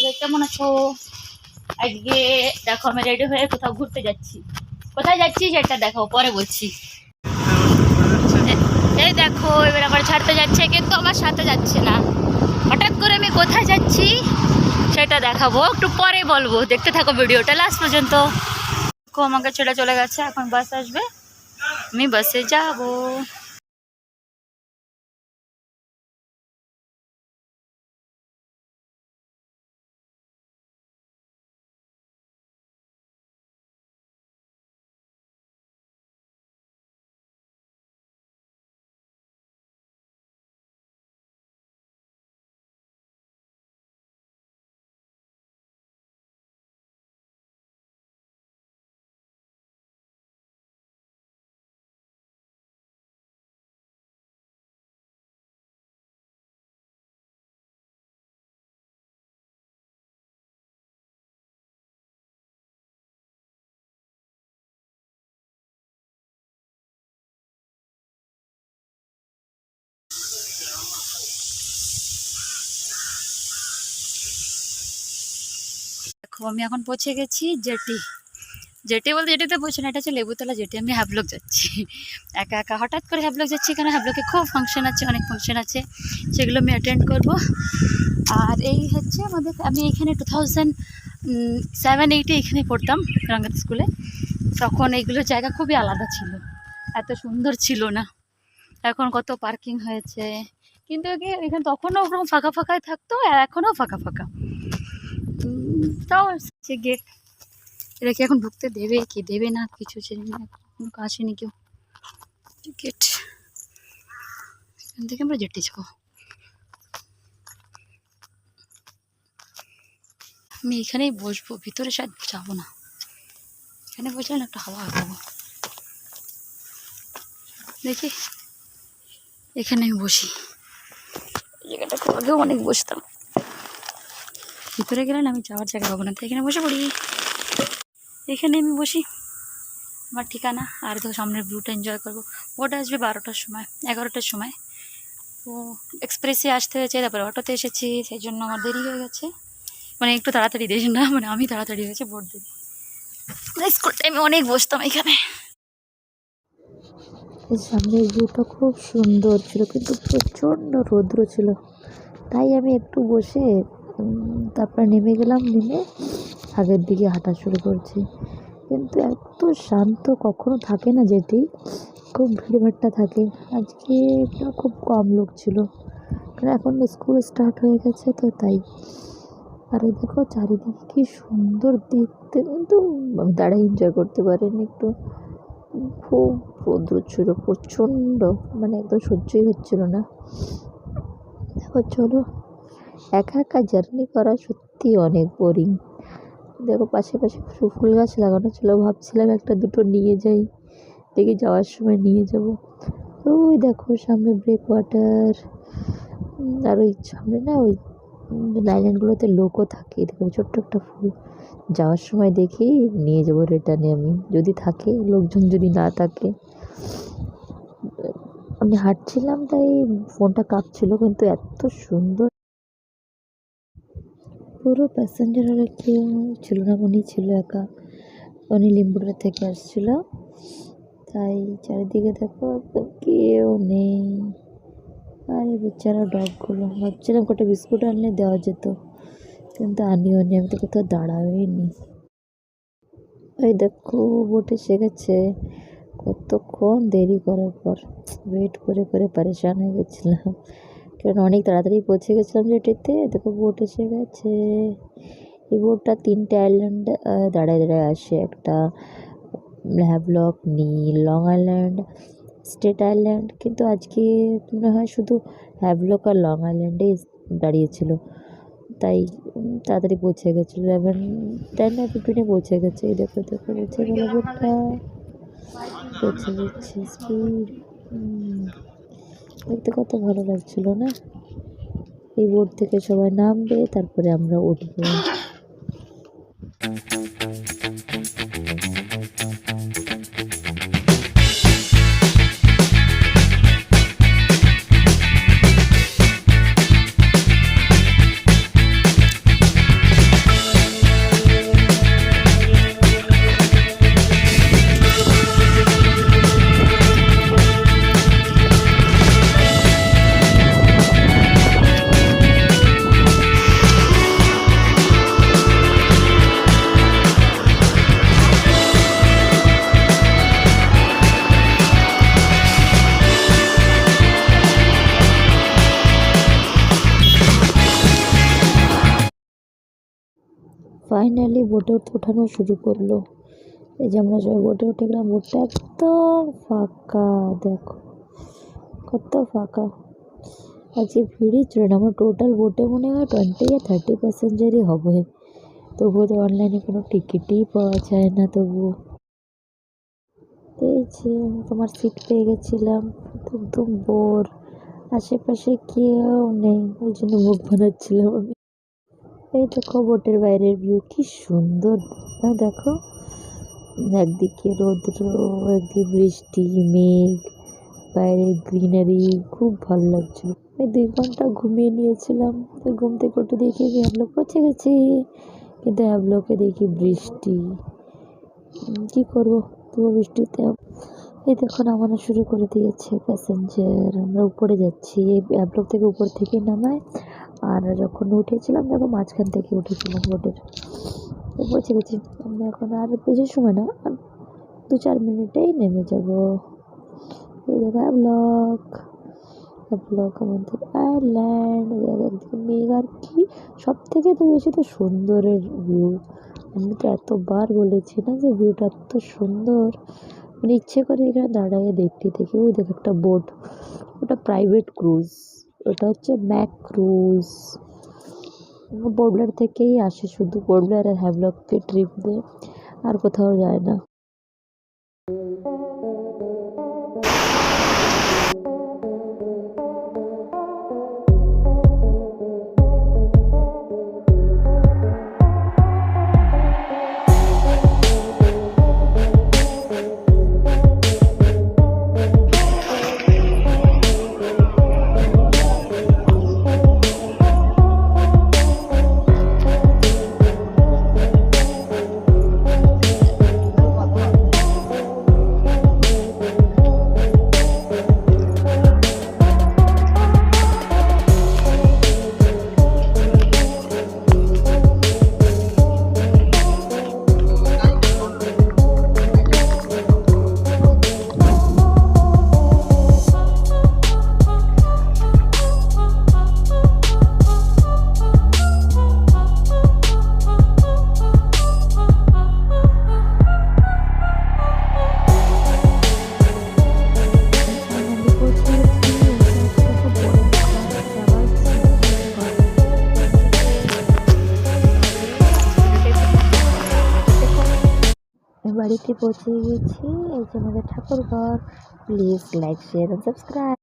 সবাই কেমন আছো? আজকে দেখো, আমি রেডি হয়ে কোথাও ঘুরতে যাচ্ছি। কোথায় যাচ্ছি সেটা দেখো পরে বলছি। এই দেখো, এবার আমার ছাড়তে যাচ্ছে, কিন্তু আমার সাথে যাচ্ছে না। হঠাৎ করে আমি কোথায় যাচ্ছি সেটা দেখাবো, একটু পরে বলব। দেখতে থাকো ভিডিওটা লাস্ট পর্যন্ত। আমাকে ছেড়ে চলে গেছে, এখন বাস আসবে। আমি বাসে যাব। দেখো, আমি এখন পৌঁছে গেছি জেটি। জেটি বলতে জেটিতে পৌঁছে না, এটা হচ্ছে লেবুতলা জেটি। আমি হ্যাবলক যাচ্ছি। একা একা, হঠাৎ করে হ্যাবলক যাচ্ছি কারণ হ্যাবলকে খুব ফাংশন আছে, অনেক ফাংশন আছে। সেগুলো আমি অ্যাটেন্ড করব। আর এই হচ্ছে আমাদের, আমি এখানে টু থাউজেন্ড সেভেন এইটে এখানে পড়তাম রঙ্গাত স্কুলে। তখন এইগুলো জায়গা খুবই আলাদা ছিল। এত সুন্দর ছিল না। এখন কত পার্কিং হয়েছে। কিন্তু এখানে তখনও ওরকম ফাঁকা ফাঁকাই থাকতো, আর এখনও ফাঁকা ফাঁকা। তাও সে গেট এটা কি এখন ঢুকতে দেবে কি? দেবে না কিছু জানি না। কোনো আসেনি কেউ। গেট এখান থেকে আমরা যেতে যাব আমি এখানেই বসবো, ভিতরে শায়দ যাব না। এখানে বসলে না একটা হাওয়া পাবো দেখি। এখানে আমি বসি। জায়গাটা আগেও অনেক বসতাম। ভিতরে গেলে না আমি যাওয়ার জায়গা পাবো না তো এখানে বসে পড়ি। এখানে আমি বসি। আমার ঠিকানা, আর তো সামনের ভিউটা এনজয় করব। ওটা আসবে বারোটার সময়, এগারোটার সময়। তো এক্সপ্রেসে আসতে হয়েছে, তারপরে অটোতে এসেছি, সেই জন্য আমার দেরি হয়ে গেছে। মানে একটু তাড়াতাড়ি দেরি না মানে আমি তাড়াতাড়ি হয়েছে বোর্ড দেরি। স্কুল টাইমে অনেক বসতাম এখানে। সামনের ভিউটা খুব সুন্দর ছিল, কিন্তু প্রচণ্ড রৌদ্র ছিল। তাই আমি একটু বসে তারপর নেমে গেলাম, নেমে আগের দিকে হাঁটা শুরু করছি। কিন্তু এত শান্ত কখনো থাকে না যেটি খুব ভিড়ভাট্টা থাকে। আজকে খুব কম লোক ছিল। কারণ এখন স্কুল স্টার্ট হয়ে গেছে, তো তাই। আর দেখো চারিদিকে কী সুন্দর দেখতে, কিন্তু আমি দাঁড়াই এনজয় করতে পারিনি একটু। খুব রৌদ্র ছিল, প্রচণ্ড মানে একদম সহ্যই হচ্ছিল না। দেখো চলো একা একা জার্নি করা সত্যি অনেক বোরিং দেখো পাশে পাশে ফুল গাছ লাগানো ছিল, ভাবছিলাম একটা দুটো নিয়ে যাই, দেখি যাওয়ার সময় নিয়ে যাব। ওই দেখো সামনে ব্রেক ওয়াটার আর ওই সামনে না ওই আইল্যান্ডগুলোতে লোকও থাকে, দেখো ছোট্ট একটা ফুল। যাওয়ার সময় দেখি নিয়ে যাব রিটার্নে আমি, যদি থাকে, লোকজন যদি না থাকে। আমি হাঁটছিলাম তাই ফোনটা কাঁপছিল, কিন্তু এত সুন্দর পুরো প্যাসেঞ্জার আর কেউ ছিল না, উনি ছিল একা। উনি লিম্বুরা থেকে আসছিল। তাই চারিদিকে দেখো একদম কেউ নেই। আরে বেচারা ডগগুলো। ভাবছিলাম কটা বিস্কুট আনলে দেওয়া যেত, কিন্তু আনিও নি। আমি তো কোথাও দাঁড়াইনি ওই দেখো বোট এসে গেছে কতক্ষণ দেরি করার পর। ওয়েট করে করে পরেশান হয়ে গেছিলাম। কারণ অনেক তাড়াতাড়ি পৌঁছে গেছিলাম যেটিতে দেখো বোট এসে গেছে। এই বোটটা তিনটে আইল্যান্ড দাঁড়ায় দাঁড়ায় আসে। একটা Havelock Neil Long Island state island কিন্তু আজকে মনে হয় শুধু হ্যাভলক আর লং আইল্যান্ডেই দাঁড়িয়েছিল। তাই তাড়াতাড়ি পৌঁছে গেছিল। ইলেভেন টেন না ফিফটিনে পৌঁছে গেছে। এই দেখো দেখো, পৌঁছে গেল বোটটা পৌঁছে যাচ্ছে স্পিড দেখতে কত ভালো লাগছিল না? এই বোট থেকে সবাই নামবে তারপরে আমরা উঠবো। ফাইনালি বোটে ওঠানো শুরু করল। এই যে আমরা সবাই বোটে উঠে গেলাম বোটটা একদম ফাঁকা, দেখো, কত ফাঁকা। আজকে ভিড়ই ছিল না, আমার টোটাল বোটে মনে হয় টোয়েন্টি বা থার্টি প্যাসেঞ্জারই হবে তবুও তো অনলাইনে কোনো টিকিটই পাওয়া যায় না, তবুও। এই যে তোমার সিট পেয়ে গেছিলাম, একদম বোর আশেপাশে কেউ নেই, ওই জন্য মুখ বানাচ্ছিলাম আমি। এই দেখো, বোটের বাইরের ভিউ কি সুন্দর। না, দেখো, একদিকে রৌদ্র, একদিকে বৃষ্টি, মেঘ বাইরে গ্রিনারি খুব ভালো লাগছিল এই দুই ঘণ্টা ঘুমিয়ে নিয়েছিলাম। তো ঘুম থেকে উঠে দেখি আমি হ্যাবলক পৌঁছে গেছি। কিন্তু হ্যাবলকে দেখি বৃষ্টি। কি করব? তবু বৃষ্টিতে। এই দেখো, নামানো শুরু করে দিয়েছে প্যাসেঞ্জার আমরা উপরে যাচ্ছি। এই থেকে উপর থেকে নামায়। আর যখন উঠেছিলাম, দেখো মাঝখান থেকে উঠেছিলাম বোটের পৌঁছে গেছি আমি এখন আর বেশি সময় না দু চার মিনিটেই নেমে যাব। অ্যাবলক অ্যাবলক আমাদের আয়ারল্যান্ড একদিকে মেঘ আর কি সব থেকে তো বেশি তো সুন্দরের ভিউ আমি তো এতবার বলেছি না যে ভিউটা এত সুন্দর। মানে ইচ্ছে করে এখানে দাঁড়াইয়ে দেখতে দেখি। ওই দেখো একটা বোট ওটা প্রাইভেট ক্রুজ ওটা হচ্ছে ম্যাক্রোজ ক্রুজ। বোর্ডলার থেকেই আসে শুধু বোর্ডলার আর হ্যাভলককে ট্রিপ দিয়ে, আর কোথাও যায় না। বাড়িতে পৌঁছে গেছি। এই যে আমাদের ঠাকুর ঘর। Please like share subscribe